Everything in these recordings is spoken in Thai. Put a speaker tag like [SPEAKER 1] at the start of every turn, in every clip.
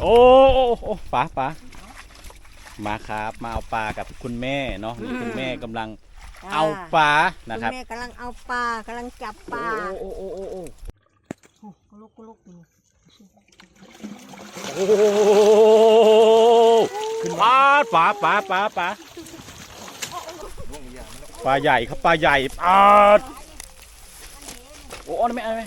[SPEAKER 1] โอ้โอ้โอ้ป๋าป๋ามาครับมาเอาปลากับคุณแม่เนาะนี่คุณแม่กำลังเอาปลานะครับ
[SPEAKER 2] ณแม่กำลังเอาปลากำลังจับปลา
[SPEAKER 1] โอ้โอ้โอ้โอ้
[SPEAKER 2] โอ้กุลุกกุลุกอยู่
[SPEAKER 1] โอ้ขึ้นปลาปลาปลาปลาปลาปลาใหญ่ครับปลาใหญ่ปลาโอ้เอาไม่เอาไม่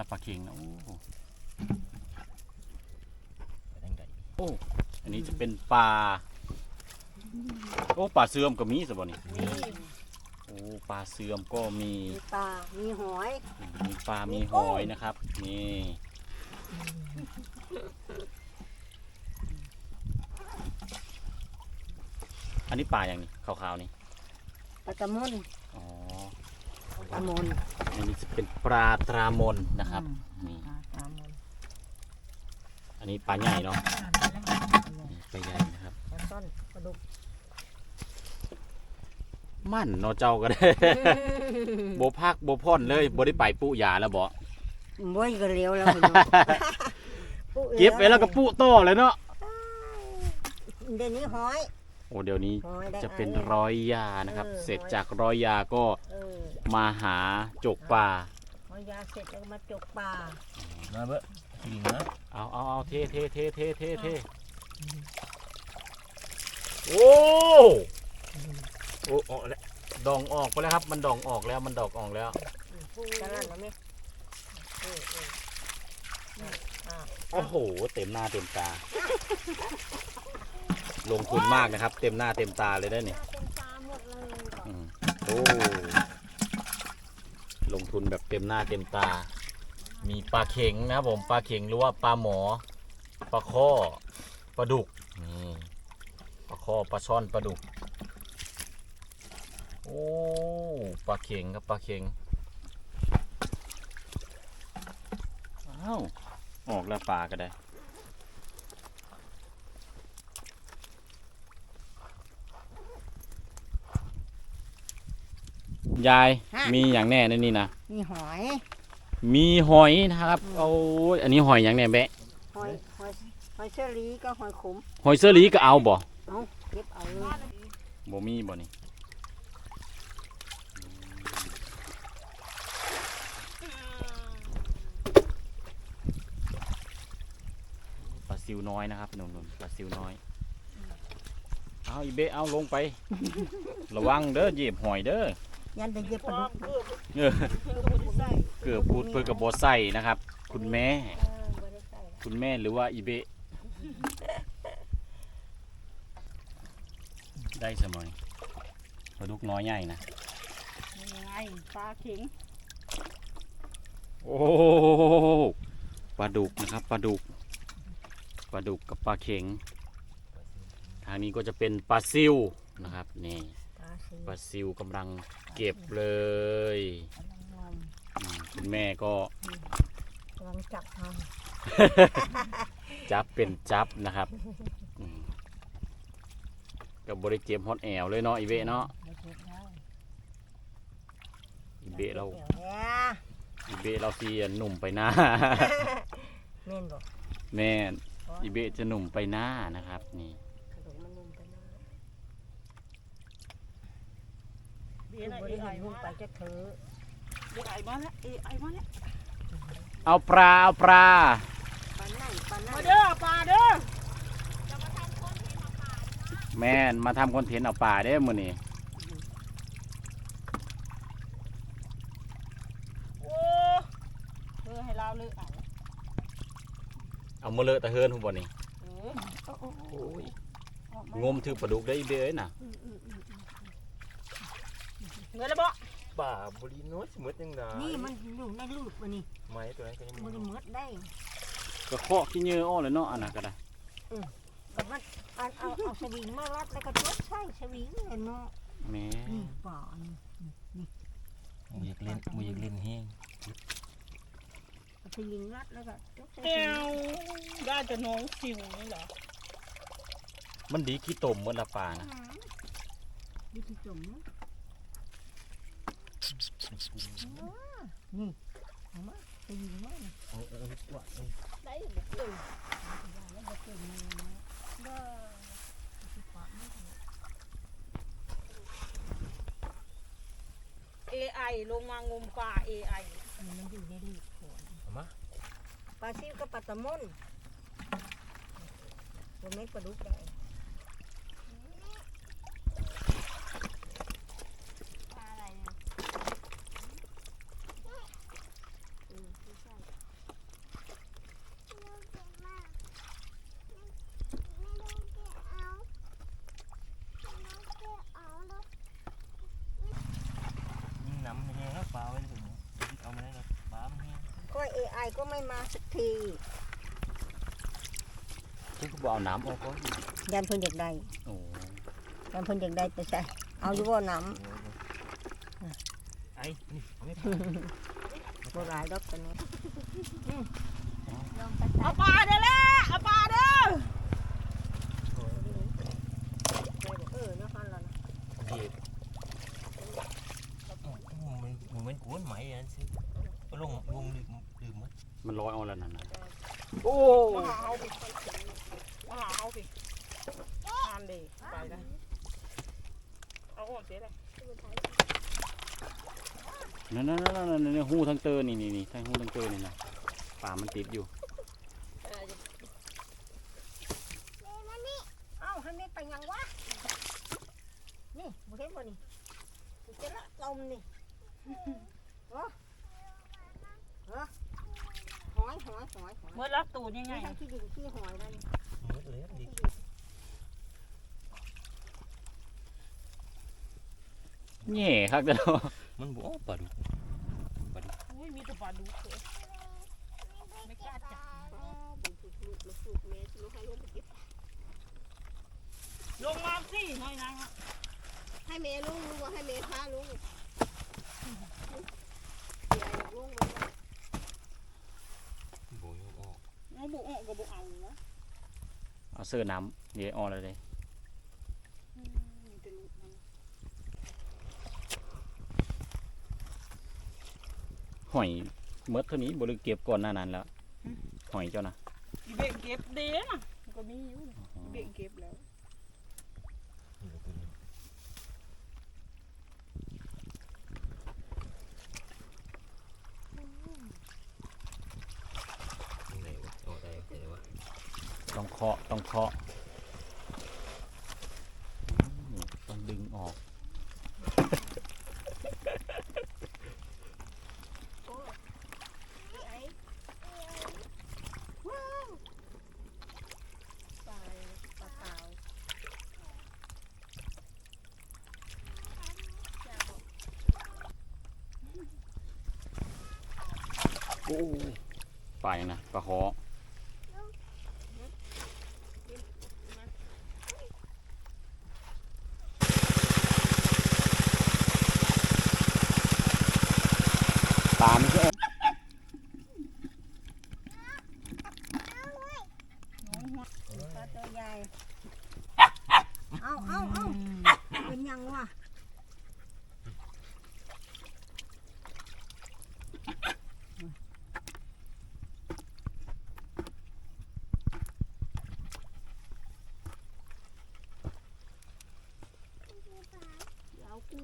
[SPEAKER 1] ละปลาเข็งนะโอ้โห
[SPEAKER 3] ไปทางใด
[SPEAKER 1] โอ้อันนี้จะเป็นปลาโอ้ปลาเสื่อมก็มีสิบ่นี่โอ้ปลาเสื่อมก็มี
[SPEAKER 2] มีปลา มีหอย
[SPEAKER 1] มีปลา มีหอยนะครับ นี่อันนี้ปลาอย่างนี้ขาวๆนี่
[SPEAKER 2] ปลาตะมุน
[SPEAKER 1] อ๋อ
[SPEAKER 2] ตะมุน
[SPEAKER 1] อันนี้จะเป็นปลาตรามนนะครับนี่
[SPEAKER 2] ปลาตะมุน
[SPEAKER 1] อันนี้ปลาใหญ่เนาะนี่ปลาใหญ่นะครับ
[SPEAKER 2] ปลาซ่อนปลาดุก
[SPEAKER 1] มั่นเนาะเจ้าก็ได้โบพักโบพ่อนเลยโบได้ไปปุยาแล้วบ่
[SPEAKER 2] บ่อยก็เลี้ยวแล้วคุณดูปุ๊
[SPEAKER 1] เก็บไว้แล้วก็ปุโต้เลยเนาะ
[SPEAKER 2] เดี๋ยวนี้หอย
[SPEAKER 1] โอ้เดี๋ยวนี้
[SPEAKER 2] หอยได้
[SPEAKER 1] จะเป็น
[SPEAKER 2] อั
[SPEAKER 1] ร้อยยานะครับ
[SPEAKER 2] เออ
[SPEAKER 1] เสร็จจากร้อยยาก็
[SPEAKER 2] เออ
[SPEAKER 1] มาหาจกปลา
[SPEAKER 2] หอยยาเสร็จแล้วก็มาจกปลา
[SPEAKER 3] มาเบ้อกินนะ
[SPEAKER 1] เอาเอาเอาเทเทเทเทเทเทโอ้โอ้ออกแล้วดองออกไปแล้วครับ มันดองออกแล้วมันดอกออกแล้ว
[SPEAKER 2] จะนั่นเหรอแม่เออเอออ่า
[SPEAKER 1] โอ้โห เต็มหน้าเต็มตา ลงทุนมากนะครับ เต็มหน้าเต็มตาเลยได้เนี่ย
[SPEAKER 2] เป็นปลาหมดเลย
[SPEAKER 1] อืมโอ้ลงทุนแบบเต็มหน้าเต็มตา มีปลาเข็งนะครับผมปลาเข็งหรือว่าปลาหมอปลาข้อปลาดุกนี่ปลาข้อปลาช่อนปลาดุก โอ้ปลาเข็งครับปลาเข็งอ้าวออกแล้วปลาก็ได้ ยายมีอย่างแน่ในนี่นะ
[SPEAKER 2] มีหอย
[SPEAKER 1] มีหอยนะครับโอ้ยอันนี้หอยอย่างแน่แบะ
[SPEAKER 2] หอย หอย หอยเชอรี่ก็หอยขม
[SPEAKER 1] หอยเซอรี่ก็เอาบ่
[SPEAKER 2] เอาเก็บเอาเลย
[SPEAKER 1] บ่มีบ่นี่ปลาซิวน้อยนะครับหนุ่มๆปลาซิวน้อยเอาอีเบะเอาลงไประวังเด้อเหยียบหอยเด้อ
[SPEAKER 2] ยันจะเก็บปลาดุก
[SPEAKER 1] เออเกือบพูดเพื่อกับบใส่นะครับ คุณแม่
[SPEAKER 2] เออบ่ได้ใส่
[SPEAKER 1] คุณแม่หรือว่าอีเบะได้เสมอปลาดุกน้อยใหญ่นะ
[SPEAKER 2] ยังไงปลาเข็ง
[SPEAKER 1] โอ้ปลาดุกนะครับปลาดุกปลาดุกกับปลาเข็ง ทางนี้ก็จะเป็นปลาซิวนะครับนี่
[SPEAKER 2] ปลาสี
[SPEAKER 1] ปลาซิวกำลังเก็บเลย
[SPEAKER 2] กำลังงอม
[SPEAKER 1] อืมคุณแม่ก็
[SPEAKER 2] กำลังจับท
[SPEAKER 1] จับเป็นจับนะครับอืมกับบริเจมฮอตแอวเลยเนาะอีเบะเนาะำ
[SPEAKER 2] ไม่เก็บได้
[SPEAKER 1] อีเบะเรา
[SPEAKER 2] เดี๋ยวแหละ
[SPEAKER 1] อีเบะเราสีหนุ่มไปหน้า
[SPEAKER 2] เม่นบอก
[SPEAKER 1] แม่นอีเบะจะหนุ่มไปหน้านะครับ นี่
[SPEAKER 2] ขนมมันนุ่มไปหน่อย
[SPEAKER 4] เดี๋ยว
[SPEAKER 2] คือ
[SPEAKER 4] นะ
[SPEAKER 2] บ่
[SPEAKER 4] เอ
[SPEAKER 2] ได้
[SPEAKER 4] ไอ
[SPEAKER 2] เห็นนุ่ม
[SPEAKER 4] มา
[SPEAKER 2] ไปจะเถอะ
[SPEAKER 4] เดี๋ยวไอมาแล้วเอไอมาแล้ว
[SPEAKER 1] เอาปลาเอาปลา
[SPEAKER 2] ปลาไหนปลาไหน
[SPEAKER 4] มาเด้อปลาเด้อ
[SPEAKER 1] แม่นมาทำคอนเทนต์เอาปลาได้อมื้อนี้
[SPEAKER 4] โอ้เออให้เราเลยอะ
[SPEAKER 1] เอามาเลอะตะเฮินหุ่นบ่นี่
[SPEAKER 4] เออ
[SPEAKER 1] โอ้ยงมถือปลาดุกได้อีเบะเอ้ยน่ะ
[SPEAKER 4] เงินแล้วบ่
[SPEAKER 3] ป่าบริโนสมดยังไง
[SPEAKER 2] นี่มันอยู่ในลูกมันนี่
[SPEAKER 3] ไม้ตัวนั้นก็ยัง
[SPEAKER 2] มัน
[SPEAKER 3] มี
[SPEAKER 2] หมดได้
[SPEAKER 1] ก็เคาะขี้เหงื่ออ้อเลยเนาะอันนั้นก็ได้
[SPEAKER 2] แต่มันเอาเอาเอาสวิงมารัดแล้วก็จดใช่สวิงเลยเนาะ
[SPEAKER 1] แหม่
[SPEAKER 2] นี่ป่านี่นี่
[SPEAKER 3] มูอยากเล่นมูอยากเล่นแห้ง
[SPEAKER 2] เอาสวิงรัดแล้วก็จดใส่
[SPEAKER 4] แก้วได้แต่น้องสิวนี่เหรอ
[SPEAKER 1] มันดีขี้ตมหมดละปลานะ
[SPEAKER 2] นี่ที่จมเนาะ นี่เอามาสวิงมาน่ะ
[SPEAKER 3] เอาเอาเอาว่าเอา
[SPEAKER 2] ได้บ่เกินแล้วบ่เกินมือนะบ่สิปะไม่ถูก
[SPEAKER 4] เอไอลงมางมปลาเอไอ
[SPEAKER 2] มันอยู่ในลูกโขน
[SPEAKER 3] เอามา
[SPEAKER 2] ปลาซิวกับปลาตะมนบ่แม่นปลาดุกได้ปลาอะไรเนี่ยอืมไม่ใช่
[SPEAKER 3] ยิ่งน้ำแห้งแล้วปลาไว้ถึงเอามาได้แล้วปลามันแห้ง
[SPEAKER 2] ก็ AI ก็ไม่มาสักที
[SPEAKER 1] ที่เขาบอกเอาน้ำออกก็
[SPEAKER 2] ยันเพิ่นอยากได้
[SPEAKER 1] โอ้
[SPEAKER 2] ยันเพิ่นอยากได้ไปใส่เอาอยู่บ่น้
[SPEAKER 3] ไอ้นี่เอาไม่ำ
[SPEAKER 2] บ่หลายดอกกันนี้ลองไป
[SPEAKER 4] เอาปลาเด้อแหละเอาปลาเด้อ
[SPEAKER 2] เออเนาะฮันล่ะนะ
[SPEAKER 3] เด็ดมันมันเป็นกวนไหมอันสิก็ลงลงลืมลืมมั้ย
[SPEAKER 1] มันลอยเอาแล้วนั่นนะ โอ้
[SPEAKER 4] มาหาเอาสิมาหาเอาสิทานดีไปนะเอาออกเสียเลย
[SPEAKER 1] นั่นนั่นนั่นนั่นหูทั้งเตอนี่นี่นี่ทั้งหูทั้งเตอนี่นะปลามันติดอยู่
[SPEAKER 2] เอ้าให้แม่ไปยังวะนี่บ่เห็นบ่นี่กูจะละลมนี่เหรอเหรอ อยหอยหอยหอย
[SPEAKER 4] เมื่อรักตูดยังไง
[SPEAKER 2] นี่ทั้งที่ดินที่หอยนั่น
[SPEAKER 3] มืดเลยดิ
[SPEAKER 1] แง่ครับเด้อ
[SPEAKER 3] มันบ่ปลาดุก
[SPEAKER 4] อุ้ยมีแต่ปลาดุกเลยไม่กล้าจับ
[SPEAKER 2] เป็นลูกลูกแล้วลูกแม่ลูกให้ลูกไปเก็บ
[SPEAKER 4] ลงมาสิหน่อยนะ
[SPEAKER 2] ให้แม่ลุงลุงว่าให้แม่พาลุงใหญ่ลุงมัน
[SPEAKER 3] โบยออก
[SPEAKER 4] เอาบุออกก็บุเอานะ
[SPEAKER 1] เอาเสื้อน้ำเดี๋ยวออกเลยเลย
[SPEAKER 4] มีแต่ลูกมัน
[SPEAKER 1] หอยเมดเท่านี้บริเก็บก่อนหน้านั้นแล้วหอยเจ้านะ
[SPEAKER 4] อีเบะเก็บเด้นะมันก็มีอยู่นะอีเบะเก็บแล้ว
[SPEAKER 3] นี่ตัวนี้ไหนวะเอาได้ไหนวะ
[SPEAKER 1] ต้องเคาะต้องเคาะต้องดึงออก
[SPEAKER 2] ไอ้ว้าวปลาปลาขาว
[SPEAKER 1] โอ้ปลาอย่างนะปลาคอ ปลามันจะออก
[SPEAKER 2] ปลาตัวใหญ่เอาเอาเอาเป็นยังวะ เอากู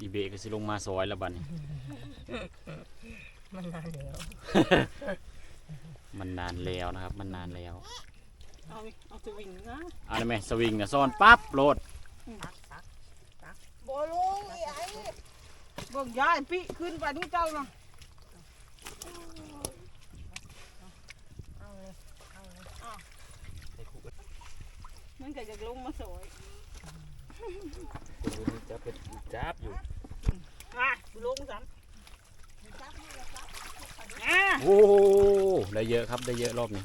[SPEAKER 1] อี เบะก็สิลงมาซอยแล้วบัดนี้
[SPEAKER 2] มันนานแล้ว
[SPEAKER 1] มันนานแล้วนะครับ มันนานแล้ว
[SPEAKER 4] เอาดิเอาสวิงนะ
[SPEAKER 1] เอาได้ไหมสวิงนะซ่อนปั๊บโหลด
[SPEAKER 2] ตักตักตัก
[SPEAKER 4] บอลงไอ้เบิ่งยายปิขึ้นไปดูเจ้านะ
[SPEAKER 2] เอาเลยเอาเลย
[SPEAKER 3] ใส่คุก
[SPEAKER 4] มันก็จะลงมาสวย
[SPEAKER 2] เตั
[SPEAKER 3] วนี้จะเป็นจับอยู่
[SPEAKER 4] อะลงสาม
[SPEAKER 2] อะจับ
[SPEAKER 4] อะ
[SPEAKER 1] โอ้ได้เยอะครับได้เยอะรอบนี้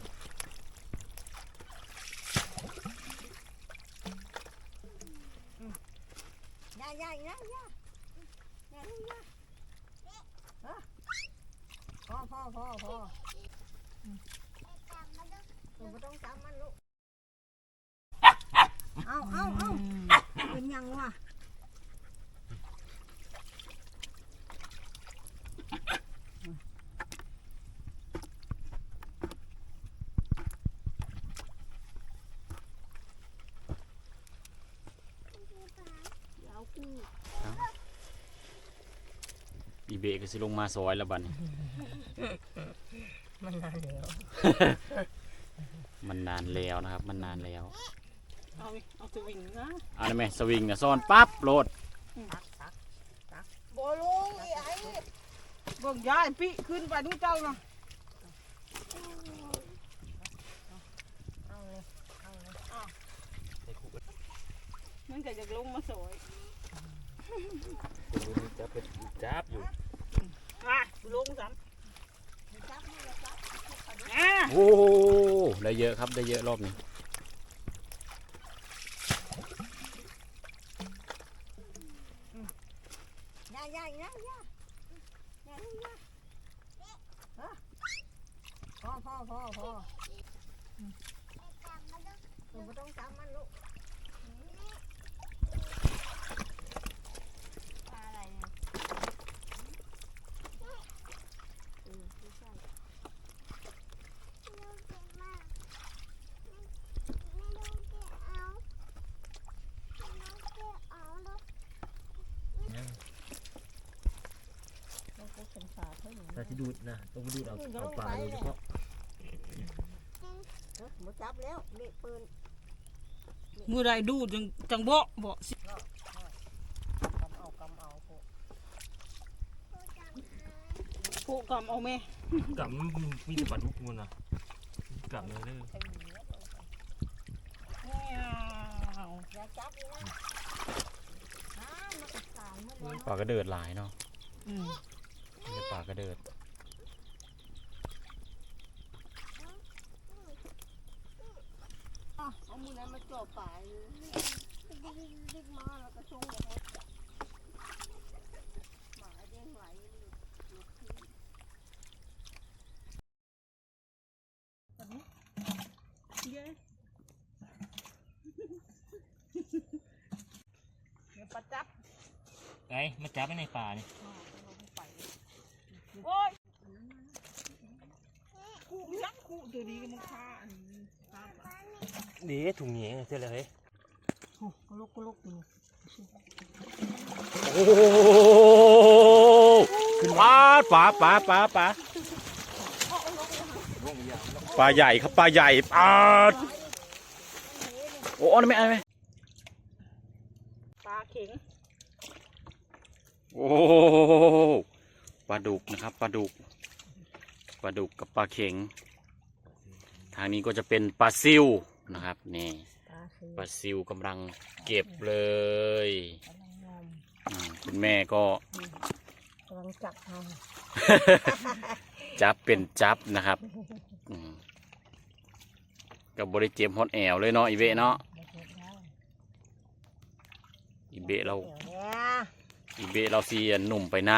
[SPEAKER 2] ย่าย่าย่าย่าย่าย่าเออพอพอพอพออืมหนูไม่ต้องจับมันลูกเอาเอาเอาเป็นยังวะ
[SPEAKER 1] อี เบะก็สิลงมาซอยแล้วบัดน
[SPEAKER 2] มันนานแล้ว
[SPEAKER 1] มันนานแล้วนะครับ มันนานแล้ว
[SPEAKER 4] เอาดิเอาสวิงนะ
[SPEAKER 1] เอันนี้ไหมสวิงเนี่ยซ่อนปั๊บโลด
[SPEAKER 2] ตักตักตัก
[SPEAKER 4] บ่ลงไอ้เบิ่งยายปิขึ้นไปดูเจ้านะ
[SPEAKER 2] เอาเลยเอาเลย
[SPEAKER 4] มันก็จะลงมาสวย
[SPEAKER 3] ตัวนี้จะเป็นจับอยู่
[SPEAKER 4] อะ ลงสาม
[SPEAKER 2] จับนี่แหละจับ
[SPEAKER 4] อะ
[SPEAKER 1] โอ้ได้เยอะครับได้เยอะรอบนี้
[SPEAKER 2] ย่าย่าย่าย่าย่าย่าเออพอพอพอพออืมหนูไม่ต้องจับมันลูกปลาอะไรเนี่ยอืมไม่ใช่ เราก็สงสารเขาอยู่
[SPEAKER 3] ถ้าที่ดูดนะต้องไปดูดเอาเอาปลาโดยเฉพาะ
[SPEAKER 2] เออหมดจับแล้วเด็กปืน
[SPEAKER 4] มือใดดูจังจังบ่บ่สิ
[SPEAKER 2] กำเอากำเอาพวก
[SPEAKER 4] ผูกกำเอาแม่
[SPEAKER 3] กลับมันมีแต่ปลาทุกมันนะกลับเลยเด้อ
[SPEAKER 2] ใช้หนีแล้ว
[SPEAKER 4] เอา
[SPEAKER 2] อย่าจับนี่นะอ่ามันก็สายหมดแล้ว
[SPEAKER 1] ปลากระเดิดหลายเนาะ
[SPEAKER 4] อืม
[SPEAKER 1] มีแต่ปลากระเดิด
[SPEAKER 2] เอา มือนั้นมาอปลยดึกดึกมาแล้วก็ชงหมดหมาเด้งไหลลุกขึ้น
[SPEAKER 4] เย้เดี๋ยวปลาจับ
[SPEAKER 3] ไงมาจับไว้ในป่านี่
[SPEAKER 4] โอ้ยคู่ยักษ์คู่ตัวนี้ก็มันฆ่าอันนี้ฆ่าปลา
[SPEAKER 3] เดี๋ยวถุงเหนียเสร็จแล้วเฮ้ย
[SPEAKER 2] โอ้กลุกก็ลุกอยู่
[SPEAKER 1] โอ้ขึ้นปลาปลาปลาปลาปลาปลาใหญ่ครับปลาใหญ่ปลาโอ้อันนี้ไม่อันนี้ไม่
[SPEAKER 4] ปลาเข็ง
[SPEAKER 1] โอ้ปลาดุกนะครับปลาดุกปลาดุกกับปลาเข็ง ทางนี้ก็จะเป็นปลาซิว นะครับ นี่
[SPEAKER 2] ตาคือ
[SPEAKER 1] ปลาซิวกำลังเก็บเลย
[SPEAKER 2] กำลังงอม
[SPEAKER 1] อืมคุณแม่ก็
[SPEAKER 2] กำลังจับเอา
[SPEAKER 1] จับเป็นจับนะครับอืมกับบริเจ็บฮอตแอวเลยเนาะอีเบะเนาะ
[SPEAKER 2] ไม่เห็นแล้ว
[SPEAKER 1] อีเบะเรา
[SPEAKER 2] เดี๋ยวเนี่ย
[SPEAKER 1] อีเบะเราเสียหนุ่มไปหน้า